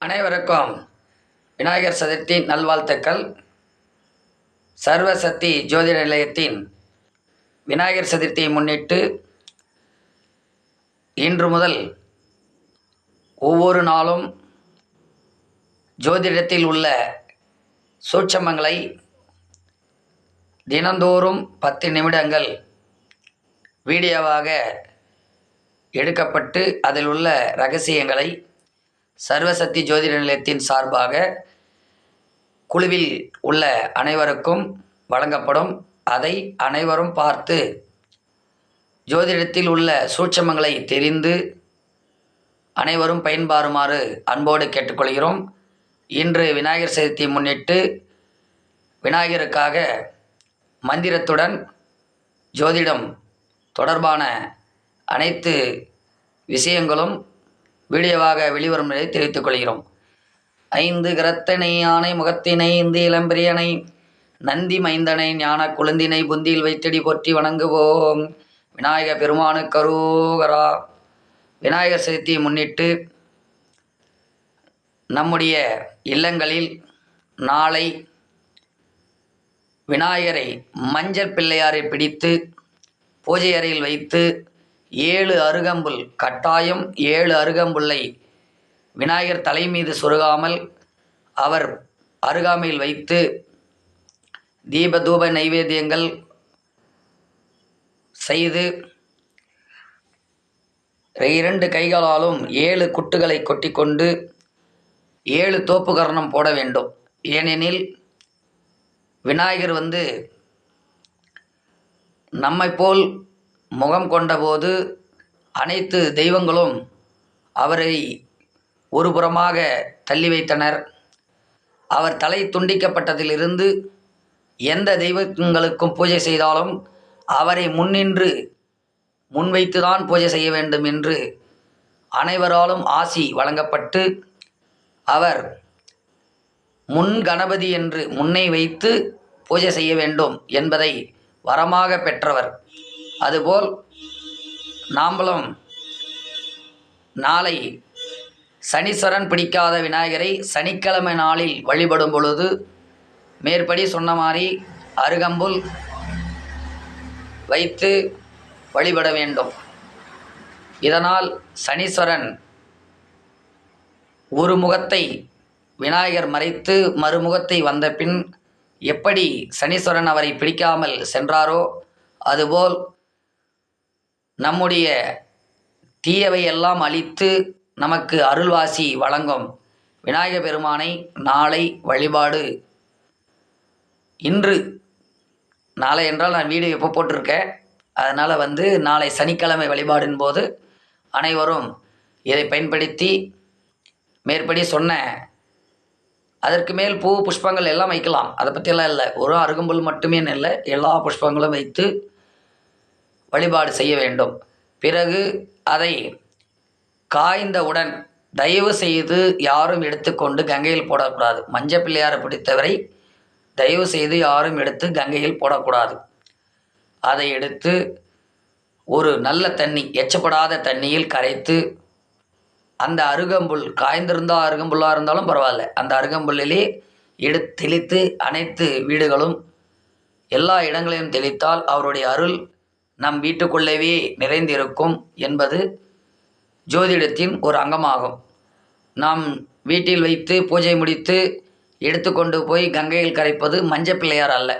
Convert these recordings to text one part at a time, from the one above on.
அனைவருக்கும் விநாயகர் சதுர்த்தி நல்வாழ்த்துக்கள். சர்வசக்தி ஜோதிட நிலையத்தின் விநாயகர் சதுர்த்தியை முன்னிட்டு இன்று முதல் ஒவ்வொரு நாளும் ஜோதிடத்தில் உள்ள சூட்சமங்களை தினந்தோறும் பத்து நிமிடங்கள் வீடியோவாக எடுக்கப்பட்டு அதில் உள்ள ரகசியங்களை சர்வசக்தி ஜோதிட நிலையத்தின் சார்பாக குழுவில் உள்ள அனைவருக்கும் வழங்கப்படும். அதை அனைவரும் பார்த்து ஜோதிடத்தில் உள்ள சூட்சமங்களை தெரிந்து அனைவரும் பயன்பாருமாறு அன்போடு கேட்டுக்கொள்கிறோம். இன்று விநாயகர் சதுர்த்தி முன்னிட்டு விநாயகருக்காக மந்திரத்துடன் ஜோதிடம் தொடர்பான அனைத்து விஷயங்களும் வீடியோவாக வெளிவரும் நிலை தெரிவித்துக் கொள்கிறோம். ஐந்து கிரத்தனை யானை முகத்தினை இந்து இளம்பிரியனை நந்தி மைந்தனை ஞான குழந்தினை புந்தியில் வைத்தடி போற்றி வணங்குவோம். விநாயக பெருமானு கரூகரா விநாயகர் சதுர்த்தியை முன்னிட்டு நம்முடைய இல்லங்களில் நாளை விநாயகரை மஞ்சள் பிள்ளையாரை பிடித்து பூஜை அறையில் வைத்து ஏழு அருகம்புல் கட்டாயம் ஏழு அருகம்புல்லை விநாயகர் தலை மீது சொருகாமல் அவர் அருகாமையில் வைத்து தீப தூப நைவேத்தியங்கள் செய்து இரண்டு கைகளாலும் ஏழு குட்டுகளை கொட்டிக்கொண்டு ஏழு தோப்பு கரணம் போட வேண்டும். ஏனெனில் விநாயகர் வந்து நம்மை போல் முகம் கொண்டபோது அனைத்து தெய்வங்களும் அவரை ஒருபுறமாக தள்ளி வைத்தனர். அவர் தலை துண்டிக்கப்பட்டதிலிருந்து எந்த தெய்வங்களுக்கும் பூஜை செய்தாலும் அவரை முன்னின்று முன்வைத்துதான் பூஜை செய்ய வேண்டும் என்று அனைவராலும் ஆசி வழங்கப்பட்டு அவர் முன் கணபதி என்று முன்னை வைத்து பூஜை செய்ய வேண்டும் என்பதை வரமாக பெற்றவர். அதுபோல் நாம்பளும் நாளை சனீஸ்வரன் பிடிக்காத விநாயகரை சனிக்கிழமை நாளில் வழிபடும் பொழுது மேற்படி சொன்ன மாதிரி அருகம்புல் வைத்து வழிபட வேண்டும். இதனால் சனீஸ்வரன் ஒரு முகத்தை விநாயகர் மறைத்து மறுமுகத்தை வந்த பின் எப்படி சனீஸ்வரன் அவரை பிடிக்காமல் சென்றாரோ அதுபோல் நம்முடைய தீயவை எல்லாம் அழித்து நமக்கு அருள்வாசி வழங்கும் விநாயக பெருமானை நாளை வழிபாடு. இன்று நாளை என்றால் நான் வீடியோ எப்போ போட்டிருக்கேன்? அதனால் வந்து நாளை சனிக்கிழமை வழிபாடின் போது அனைவரும் இதை பயன்படுத்தி மேற்படி சொன்ன அதற்கு மேல் பூ புஷ்பங்கள் எல்லாம் வைக்கலாம். அதை பற்றியெல்லாம் இல்லை. ஒரு அருகம்புல் மட்டுமே இல்லை. எல்லா புஷ்பங்களும் வைத்து வழிபாடு செய்ய வேண்டும். பிறகு அதை காய்ந்தவுடன் தயவு செய்து யாரும் எடுத்துக்கொண்டு கங்கையில் போடக்கூடாது. மஞ்சள் பிள்ளையாரை பிடித்தவரை தயவு செய்து யாரும் எடுத்து கங்கையில் போடக்கூடாது. அதை எடுத்து ஒரு நல்ல தண்ணி எச்சப்படாத தண்ணியில் கரைத்து அந்த அருகம்புல் காய்ந்திருந்தால் அருகம்புல்லாக இருந்தாலும் பரவாயில்ல. அந்த அருகம்புல்லிலே எடுத்து தெளித்து அனைத்து வீடுகளும் எல்லா இடங்களையும் தெளித்தால் அவருடைய அருள் நம் வீட்டுக்குள்ளேயே நிறைந்திருக்கும் என்பது ஜோதிடத்தின் ஒரு அங்கமாகும். நாம் வீட்டில் வைத்து பூஜை முடித்து எடுத்துக்கொண்டு போய் கங்கையில் கரைப்பது மஞ்சள் பிள்ளையார் அல்ல.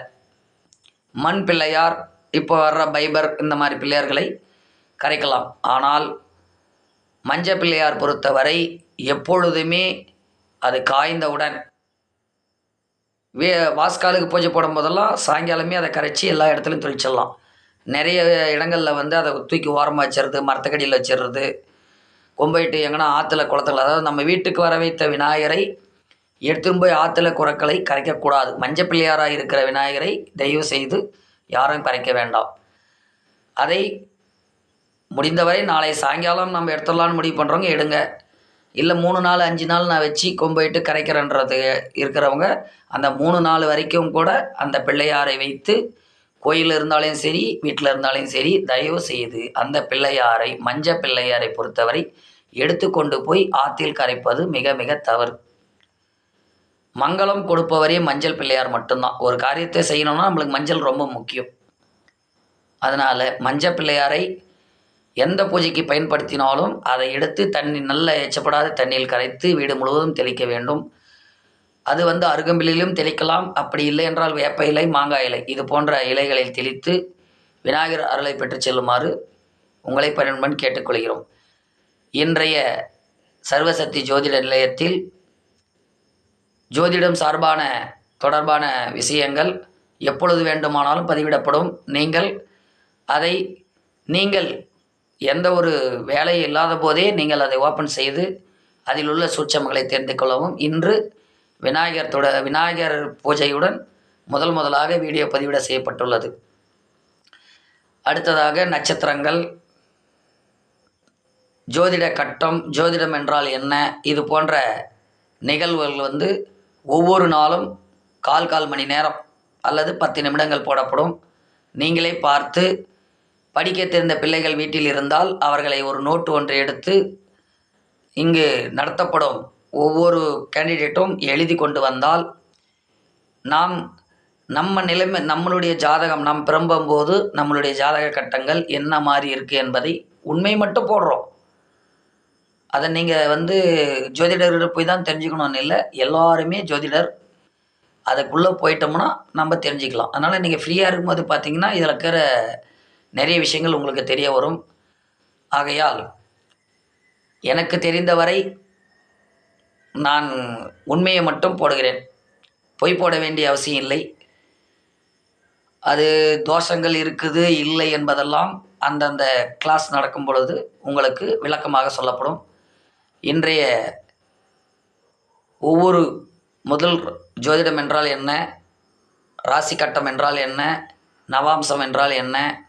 மண் பிள்ளையார் இப்போ வர்ற பைபர் இந்த மாதிரி பிள்ளையார்களை கரைக்கலாம். ஆனால் மஞ்சள் பிள்ளையார் பொறுத்தவரை எப்பொழுதுமே அது காய்ந்தவுடன் வே வாஸ்காலுக்கு பூஜை போடும் போதெல்லாம் சாயங்காலமே அதை கரைச்சி எல்லா இடத்துலையும் தொழிச்சிடலாம் நிறைய இடங்களில் வந்து அதை தூக்கி ஓரமாக வச்சிடுறது மரத்தக்கடியில் வச்சிடுறது கொம்பைட்டு எங்கன்னா ஆற்றுல குளத்துல அதாவது நம்ம வீட்டுக்கு வர வைத்த விநாயகரை எடுத்துன்னு போய் ஆற்றுல குரக்களை கரைக்கக்கூடாது. மஞ்சள் பிள்ளையாராக இருக்கிற விநாயகரை தயவு செய்து யாரும் கரைக்க வேண்டாம். அதை முடிந்தவரை நாளை சாயங்காலம் நம்ம எடுத்துடலான்னு முடிவு பண்ணுறவங்க எடுங்க. இல்லை மூணு நாள் அஞ்சு நாள் நான் வச்சு கொம்போயிட்டு கரைக்கிறேன்றது இருக்கிறவங்க அந்த மூணு நாள் வரைக்கும் கூட அந்த பிள்ளையாரை வைத்து கோயிலில் இருந்தாலும் சரி வீட்டில் இருந்தாலும் சரி தயவு செய்து அந்த பிள்ளையாரை மஞ்ச பிள்ளையாரை பொறுத்தவரை எடுத்துக்கொண்டு போய் ஆற்றில் கரைப்பது மிக மிக தவறு. மங்களம் கொடுப்பவரே மஞ்சள் பிள்ளையார் மட்டும்தான். ஒரு காரியத்தை செய்யணும்னா நம்மளுக்கு மஞ்சள் ரொம்ப முக்கியம். அதனால் மஞ்சள் பிள்ளையாரை எந்த பூஜைக்கு பயன்படுத்தினாலும் அதை எடுத்து தண்ணி நல்ல எச்சப்படாத தண்ணியில் கரைத்து வீடு முழுவதும் தெளிக்க வேண்டும். அது வந்து அருகம்பிலும் தெளிக்கலாம். அப்படி இல்லை என்றால் வேப்ப இலை மாங்காய் இலை. இது போன்ற இலைகளில் தெளித்து விநாயகர் அருளை பெற்று செல்லுமாறு உங்களை பணியுடன் கேட்டுக்கொள்கிறோம். இன்றைய சர்வசக்தி ஜோதிட நிலையத்தில் ஜோதிடம் சார்பான தொடர்பான விஷயங்கள் எப்பொழுது வேண்டுமானாலும் பதிவிடப்படும். நீங்கள் அதை நீங்கள் எந்த ஒரு வேலை இல்லாத போதே நீங்கள் அதை ஓப்பன் செய்து அதில் உள்ள சூட்சமங்களை தெரிந்து கொள்ளவும். இன்று விநாயகர் தொட விநாயகர் பூஜையுடன் முதல் முதலாக வீடியோ பதிவிட செய்யப்பட்டுள்ளது. அடுத்ததாக நட்சத்திரங்கள். ஜோதிட கட்டம் ஜோதிடம் என்றால் என்ன? இது போன்ற நிகழ்வுகள் வந்து ஒவ்வொரு நாளும் கால் கால் மணி நேரம் அல்லது பத்து நிமிடங்கள் போடப்படும். நீங்களே பார்த்து படிக்க தெரிந்த பிள்ளைகள் வீட்டில் இருந்தால் அவர்களை ஒரு நோட்டு ஒன்றை எடுத்து இங்கு நடத்தப்படும். ஒவ்வொரு கேண்டிடேட்டும் எழுதி கொண்டு வந்தால் நாம் நம்ம நிலைமை நம்மளுடைய ஜாதகம் நாம் பிறம்பும்போது நம்மளுடைய ஜாதக கட்டங்கள் என்ன மாதிரி இருக்குது என்பதை உண்மை மட்டும் போடுறோம். அதை நீங்கள் வந்து ஜோதிடர்கிட்ட போய் தான் தெரிஞ்சுக்கணும்னு இல்லை எல்லாருமே ஜோதிடர் அதுக்குள்ளே போயிட்டோம்னா நம்ம தெரிஞ்சுக்கலாம். அதனால் நீங்கள் ஃப்ரீயாக இருக்கும்போது பார்த்தீங்கன்னா இதில் இருக்கிற நிறைய விஷயங்கள் உங்களுக்கு தெரிய வரும். ஆகையால் எனக்கு தெரிந்தவரை நான் உண்மையை மட்டும் போடுகிறேன். பொய் போட வேண்டிய அவசியம் இல்லை. அது தோஷங்கள் இருக்குது இல்லை என்பதெல்லாம் அந்தந்த கிளாஸ் நடக்கும் பொழுது உங்களுக்கு விளக்கமாக சொல்லப்படும். இன்றைய ஒவ்வொரு முதல் ஜோதிடம் என்றால் என்ன? ராசி கட்டம் என்றால் என்ன? நவாம்சம் என்றால் என்ன?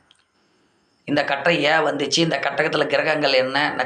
இந்த கட்டம் ஏன் வந்துச்சு? இந்த கட்டகத்தில் கிரகங்கள் என்ன?